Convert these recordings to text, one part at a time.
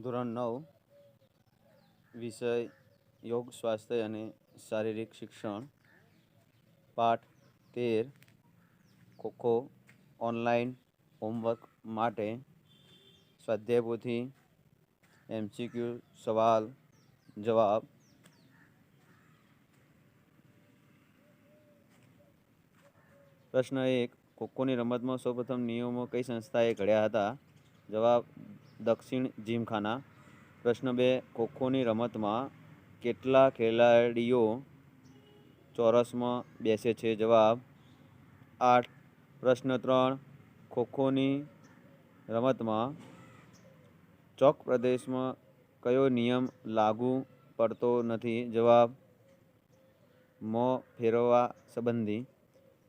ધોરણ નવ, વિષય યોગ, સ્વાસ્થ્ય અને શારીરિક શિક્ષણ, પાઠ તેર, ખોખો, ઓનલાઈન હોમવર્ક માટે સ્વાધ્યાય પોથી એમસીક્યુ, સવાલ, જવાબ. પ્રશ્ન એક, ખોખોની રમતમાં સૌપ્રથમ નિયમો કઈ સંસ્થાએ ઘડ્યા હતા? જવાબ દક્ષિણ જીમખાના પ્રશ્ન બે ખોખોની રમતમાં કેટલા ખેલાડીઓ ચોરસમાં બેસે છે? જવાબ આઠ. પ્રશ્ન ત્રણ. ખોખોની રમતમાં ચોક પ્રદેશમાં કયો નિયમ લાગુ પડતો નથી? જવાબ મ. ફેરવવા સંબંધી.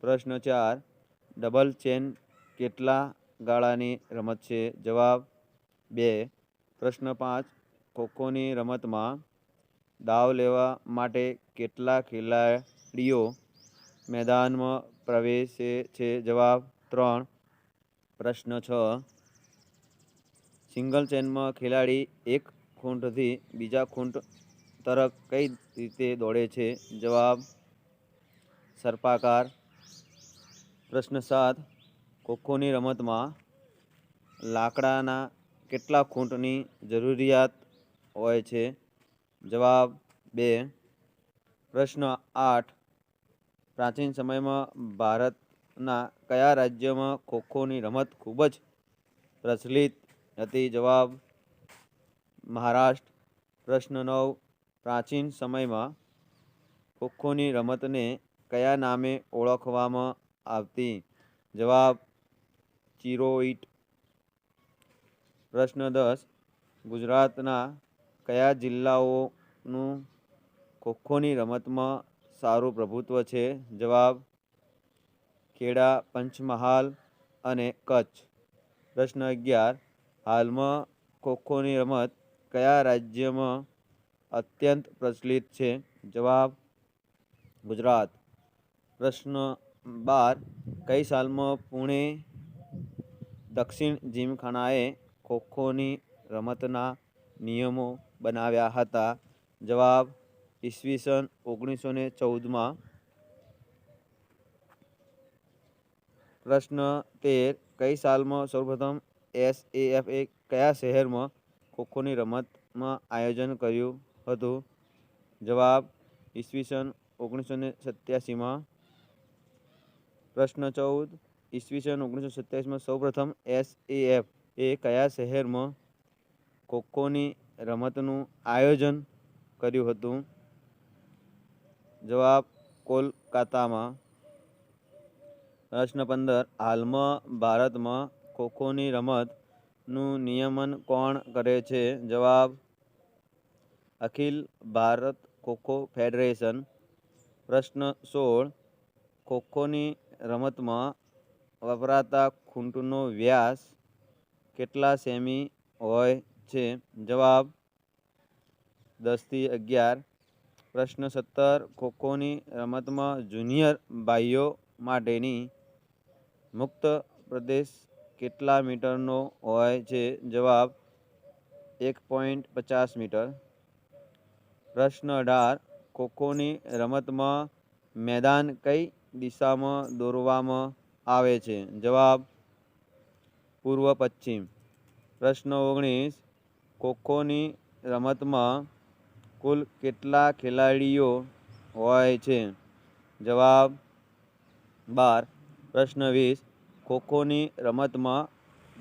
પ્રશ્ન ચાર. ડબલ ચેન કેટલા ગાળાની રમત છે? જવાબ બે. પ્રશ્ન પાંચ. ખોખોની રમતમાં દાવ લેવા માટે કેટલા ખેલાડીઓ મેદાનમાં પ્રવેશે છે? જવાબ ત્રણ. પ્રશ્ન છ. સિંગલ ચેનમાં ખેલાડી એક ખૂંટથી બીજા ખૂંટ તરફ કઈ રીતે દોડે છે? જવાબ સર્પાકાર. પ્રશ્ન સાત. ખોખોની રમતમાં લાકડાના કેટલા ખૂંટની જરૂરિયાત હોય છે? જવાબ બે. પ્રશ્ન આઠ. પ્રાચીન સમયમાં ભારતના કયા રાજ્યમાં ખોખોની રમત ખૂબ જ પ્રચલિત હતી? જવાબ મહારાષ્ટ્ર. પ્રશ્ન નવ. પ્રાચીન સમયમાં ખોખોની રમતને કયા નામે ઓળખવામાં આવતી? જવાબ ચિરોઇટ. પ્રશ્ન દસ. ગુજરાતના કયા જિલ્લાઓનું ખોખોની રમતમાં સારું પ્રભુત્વ છે? જવાબ ખેડા, પંચમહાલ અને કચ્છ. પ્રશ્ન અગિયાર. હાલમાં ખોખોની રમત કયા રાજ્યમાં અત્યંત પ્રચલિત છે? જવાબ ગુજરાત. પ્રશ્ન બાર. કઈ સાલમાં પુણે દક્ષિણ જીમખાનાએ ખોખોની રમતના નિયમો બનાવ્યા હતા. જવાબ ઈસવીસન ઓગણીસો ને ચૌદમાં. પ્રશ્ન તેર, કઈ સાલમાં સૌપ્રથમ એસ એ એફ એ કયા શહેરમાં ખોખોની રમતમાં આયોજન કર્યું હતું? જવાબ ઈસવીસન ઓગણીસો ને સત્યાસીમાં. પ્રશ્ન ચૌદ, ઈસવીસન ઓગણીસો સત્યાવીસમાં સૌપ્રથમ એસ એ એફ એ કયા શહેરમાં ખોખોની રમતનું આયોજન કર્યું હતું? જવાબ, કોલકાતામાં. પ્રશ્ન પંદર, હાલમાં ભારતમાં ખોખોની રમતનું નિયમન કોણ કરે છે? જવાબ, અખિલ ભારત ખોખો ફેડરેશન. પ્રશ્ન સોળ, ખોખોની રમતમાં વપરાતા ખૂંટનો વ્યાસ કેટલા સેમી હોય છે? જવાબ દસથી અગિયાર. પ્રશ્ન સત્તર. ખોખોની રમતમાં જુનિયર ભાઈઓ માટેની મુક્ત પ્રદેશ કેટલા મીટરનો હોય છે? જવાબ એક પોઈન્ટ પચાસ મીટર. પ્રશ્ન અઢાર. ખોખોની રમતમાં મેદાન કઈ દિશામાં દોરવામાં આવે છે? જવાબ પૂર્વ પશ્ચિમ. પ્રશ્ન ઓગણીસ. ખોખોની રમતમાં કુલ કેટલા ખેલાડીઓ હોય છે? જવાબ બાર. પ્રશ્ન વીસ. ખોખોની રમતમાં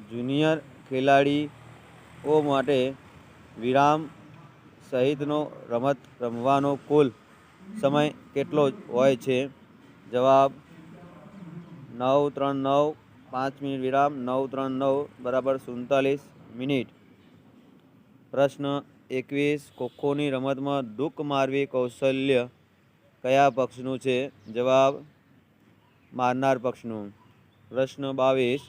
જુનિયર ખેલાડીઓ માટે વિરામ સહિતનો રમત રમવાનો કુલ સમય કેટલો હોય છે? જવાબ નવ ત્રણ નવ પાંચ મિનિટ વિરામ, નવ ત્રણ નવ, બરાબર સુડતાલીસ મિનિટ. પ્રશ્ન એકવીસ, ખોખોની રમતમાં દુઃખ મારવી કૌશલ્ય કયા પક્ષનું છે? જવાબ મારનાર પક્ષનું. પ્રશ્ન બાવીસ,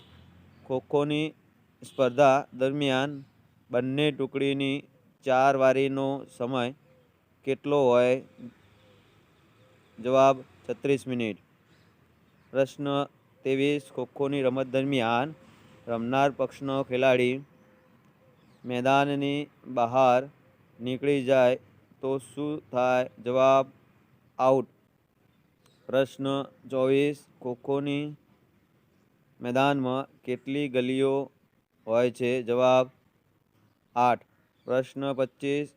ખોખોની સ્પર્ધા દરમિયાન બંને ટુકડીની ચાર વારીનો સમય કેટલો હોય? જવાબ છત્રીસ મિનિટ. પ્રશ્ન ત્રેવીસ ખોખોની રમત દરમિયાન રમનાર પક્ષનો ખેલાડી મેદાનની બહાર નીકળી જાય તો શું થાય? જવાબ, આઉટ. પ્રશ્ન ચોવીસ, ખોખોની મેદાનમાં કેટલી ગલીઓ હોય છે? જવાબ, આઠ. પ્રશ્ન પચીસ,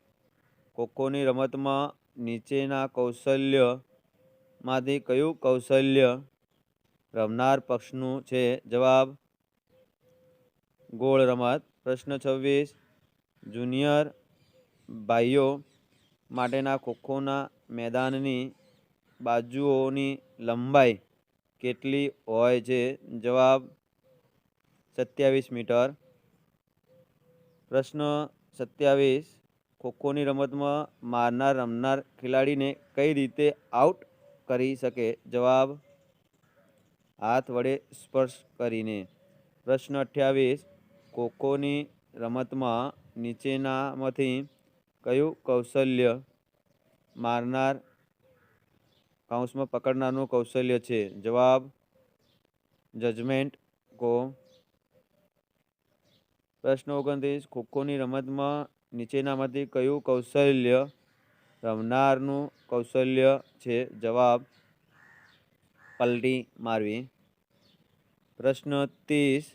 ખોખોની રમતમાં નીચેના કૌશલ્યમાંથી કયું કૌશલ્ય રમનાર પક્ષનું છે. જવાબ ગોળ રમત. પ્રશ્ન છવ્વીસ. જુનિયર ભાઈઓ માટેના ખોખોના મેદાનની બાજુઓની લંબાઈ કેટલી હોય છે? જવાબ સત્યાવીસ મીટર. પ્રશ્ન સત્યાવીસ. ખોખોની રમતમાં મારનાર, રમનાર ખેલાડીને કઈ રીતે આઉટ કરી શકે? જવાબ હાથ વડે સ્પર્શ કરીને. પ્રશ્ન અઠ્યાવીસ ખોખોની રમતમાં નીચેનામાંથી કયું કૌશલ્ય મારનાર કાઉન્સમાં પકડનારનું કૌશલ્ય છે? જવાબ જજમેન્ટ કો. પ્રશ્ન ઓગણત્રીસ, ખોખોની રમતમાં નીચેનામાંથી કયું કૌશલ્ય રમનારનું કૌશલ્ય છે? જવાબ પલટી મારવી. પ્રશ્ન ત્રીસ,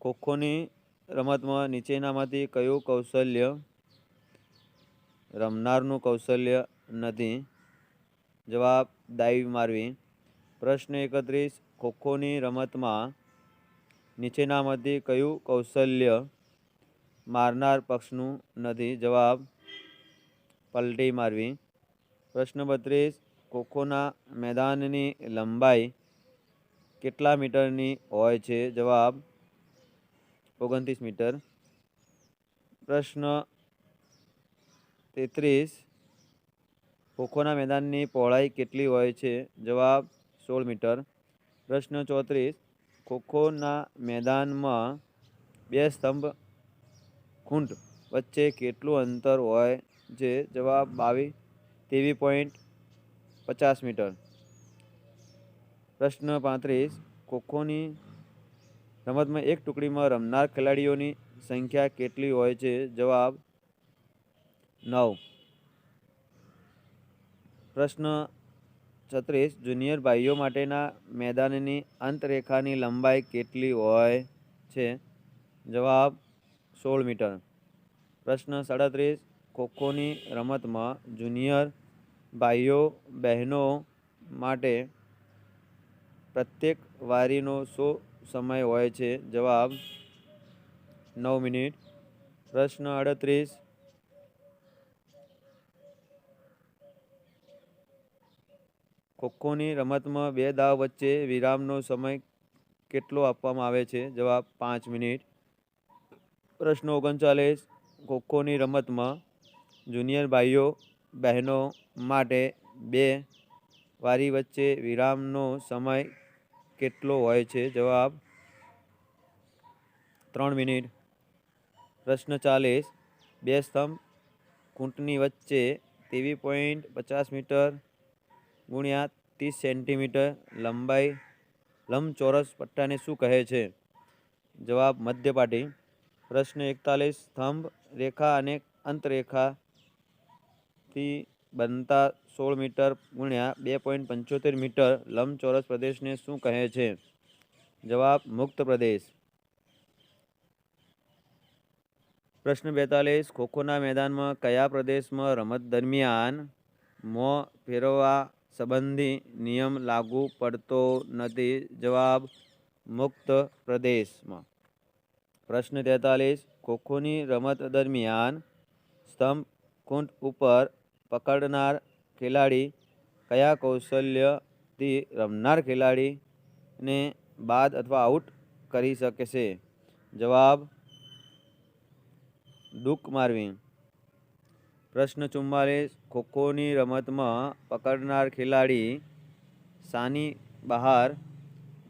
ખોખોની રમતમાં નીચેનામાંથી કયું કૌશલ્ય રમનારનું કૌશલ્ય નથી? જવાબ દાઈવ મારવી. પ્રશ્ન એકત્રીસ, ખોખોની રમતમાં નીચેનામાંથી કયું કૌશલ્ય મારનાર પક્ષનું નથી? જવાબ, પલટી મારવી. પ્રશ્ન બત્રીસ ખોખોના મેદાનની લંબાઈ કેટલા મીટરની હોય છે? જવાબ ઓગણત્રીસ મીટર. પ્રશ્ન તેત્રીસ. ખોખોના મેદાનની પહોળાઈ કેટલી હોય છે? જવાબ સોળ મીટર. પ્રશ્ન ચોત્રીસ. ખોખોના મેદાનમાં બે સ્તંભ ખૂંટ વચ્ચે કેટલું અંતર હોય છે? જવાબ બાવીસ. તેવી પોઈન્ટ પચાસ મીટર. પ્રશ્ન પાંત્રીસ, ખોખોની રમતમાં એક ટુકડીમાં રમનાર ખેલાડીઓની સંખ્યા કેટલી હોય છે? જવાબ નવ. પ્રશ્ન છત્રીસ, જુનિયર ભાઈઓ માટેના મેદાનની અંતરેખાની લંબાઈ કેટલી હોય છે? જવાબ સોળ મીટર. પ્રશ્ન સાડત્રીસ, ખોખોની રમતમાં જુનિયર ભાઈઓ, બહેનો માટે પ્રત્યેક વારીનો શું સમય હોય છે. જવાબ, નવ મિનિટ. પ્રશ્ન અડત્રીસ ખોખોની રમતમાં બે દાવ વચ્ચે વિરામનો સમય કેટલો આપવામાં આવે છે? જવાબ, પાંચ મિનિટ. પ્રશ્ન ઓગણચાલીસ. ખોખોની રમતમાં જુનિયર ભાઈઓ બહેનો માટે બે વારી વચ્ચે વિરામનો સમય કેટલો હોય છે? જવાબ ત્રણ મિનિટ. પ્રશ્ન ચાલીસ. બે સ્તંભ ખૂંટની વચ્ચે તેવી પોઈન્ટ પચાસ મીટર ગુણ્યા ત્રીસ સેન્ટીમીટર લંબાઈ લંબચોરસ પટ્ટાને શું કહે છે? જવાબ મધ્યપાટી. પ્રશ્ન એકતાલીસ. સ્તંભ રેખા અને અંતરેખાથી બનતા સોળ મીટર ગુણ્યા બે પોઈન્ટ પંચોતેર મીટર લંબચોરસ પ્રદેશને શું કહે છે? જવાબ, મુક્ત પ્રદેશ. પ્રશ્ન બેતાલીસ, ખોખોના મેદાનમાં કયા પ્રદેશમાં રમત દરમિયાન મોં ફેરવવા સંબંધી નિયમ લાગુ પડતો નથી? જવાબ, મુક્ત પ્રદેશમાં. પ્રશ્ન તેતાલીસ, ખોખોની રમત દરમિયાન સ્તંભ ખૂંટ ઉપર પકડનાર ખેલાડી કયા કૌશલ્યથી રમનાર ખેલાડીને બાદ અથવા આઉટ કરી શકે છે? જવાબ ડૂક મારવી. પ્રશ્ન ચુમ્માલીસ, ખોખોની રમતમાં પકડનાર ખેલાડી સાની બહાર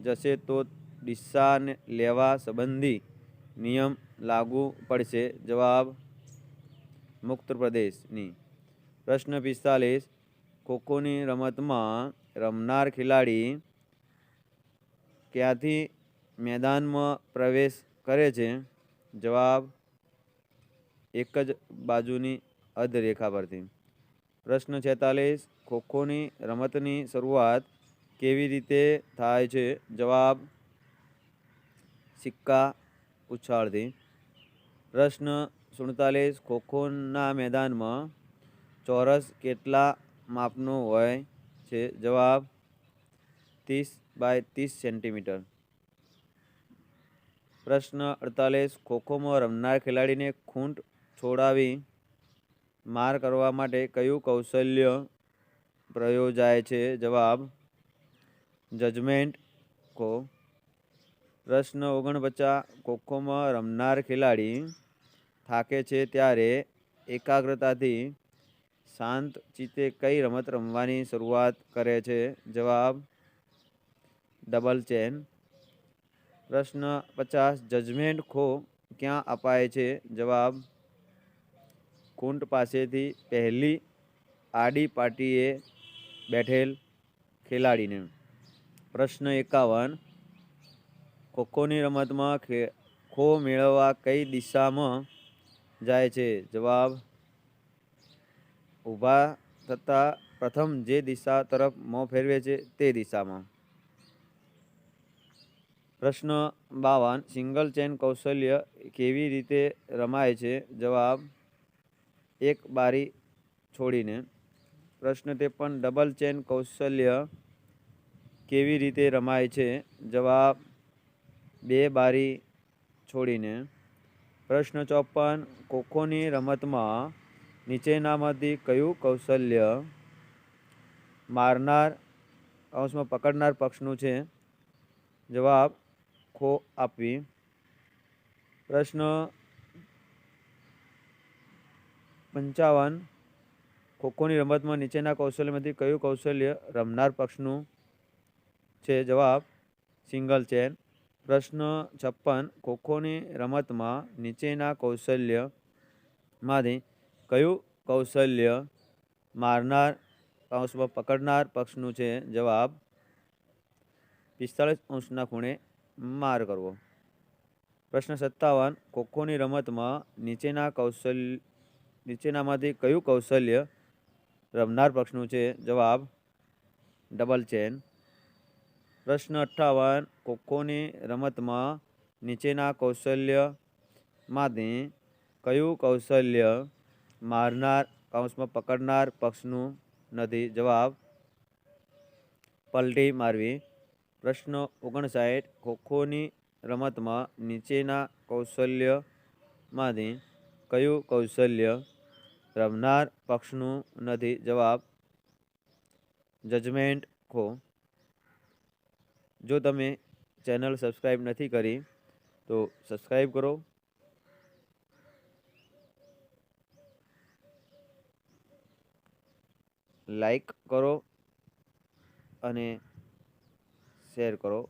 જશે તો દિશાને લેવા સંબંધી નિયમ લાગુ પડશે. જવાબ, મુક્ત પ્રદેશની. પ્રશ્ન પિસ્તાલીસ. ખોખોની રમતમાં રમનાર ખેલાડી ક્યાંથી મેદાનમાં પ્રવેશ કરે છે? જવાબ એક જ બાજુની અધરેખા પરથી. પ્રશ્ન છેતાલીસ, ખોખોની રમતની શરૂઆત કેવી રીતે થાય છે? જવાબ સિક્કા ઉછાળથી. પ્રશ્ન સુડતાલીસ, ખોખોના મેદાનમાં ચોરસ કેટલા માપનું હોય છે? જવાબ ત્રીસ બાય ત્રીસ સેન્ટીમીટર. પ્રશ્ન અડતાલીસ. ખોખોમાં રમનાર ખેલાડીને ખૂંટ છોડાવી માર કરવા માટે કયું કૌશલ્ય પ્રયોજાય છે? જવાબ જજમેન્ટ. ખો. પ્રશ્ન ઓગણપચાસ. ખોખોમાં રમનાર ખેલાડી થાકે છે ત્યારે એકાગ્રતાથી શાંત ચિત્તે કઈ રમત રમવાની શરૂઆત કરે છે? જવાબ ડબલ ચેન પ્રશ્ન પચાસ જજમેન્ટ ખો ક્યાં અપાય છે? જવાબ કુંટ પાસેથી પહેલી આડી પાટીએ બેઠેલ ખેલાડીને. પ્રશ્ન એકાવન, ખોખોની રમતમાં ખે, ખો મેળવવા કઈ દિશામાં જાય છે? જવાબ ઊભા થતાં પ્રથમ જે દિશા તરફ મોં ફેરવે છે તે દિશામાં. પ્રશ્ન બાવન, સિંગલ ચેન કૌશલ્ય કેવી રીતે રમાય છે? જવાબ એક બારી છોડીને. પ્રશ્ન ત્રેપન, ડબલ ચેન કૌશલ્ય કેવી રીતે રમાય છે? જવાબ બે બારી છોડીને. પ્રશ્ન ચોપન, ખોખોની રમતમાં નીચેનામાંથી કયું કૌશલ્ય મારનાર કૌંસમાં પકડનાર પક્ષનું છે? જવાબ, ખો આપવી. પ્રશ્ન પંચાવન. ખોખોની રમતમાં નીચેના કૌશલ્યમાંથી કયું કૌશલ્ય રમનાર પક્ષનું છે? જવાબ, સિંગલ ચેન. પ્રશ્ન છપ્પન. ખોખોની રમતમાં નીચેના કૌશલ્યમાંથી કયું કૌશલ્ય મારનાર કૌંસમાં પકડનાર પક્ષનું છે? જવાબ, પિસ્તાળીસ અંશના ખૂણે માર કરવો. પ્રશ્ન સત્તાવન, ખોખોની રમતમાં નીચેના કૌશલ્ય, નીચેનામાંથી કયું કૌશલ્ય રમનાર પક્ષનું છે? જવાબ, ડબલ ચેન. પ્રશ્ન અઠ્ઠાવન ખોખોની રમતમાં નીચેના કૌશલ્યમાંથી કયું કૌશલ્ય મારનાર કૌંસમાં પકડનાર પક્ષનું નથી. જવાબ, પલટી મારવી. પ્રશ્ન ઓગણસાઠ, ખોખોની રમતમાં નીચેના કૌશલ્યમાંથી કયું કૌશલ્ય રમનાર પક્ષનું નથી? જવાબ, જજમેન્ટ ખો. જો તમે ચેનલ સબસ્ક્રાઈબ નથી કરી, તો સબસ્ક્રાઈબ કરો. લાઈક કરો અને શેર કરો.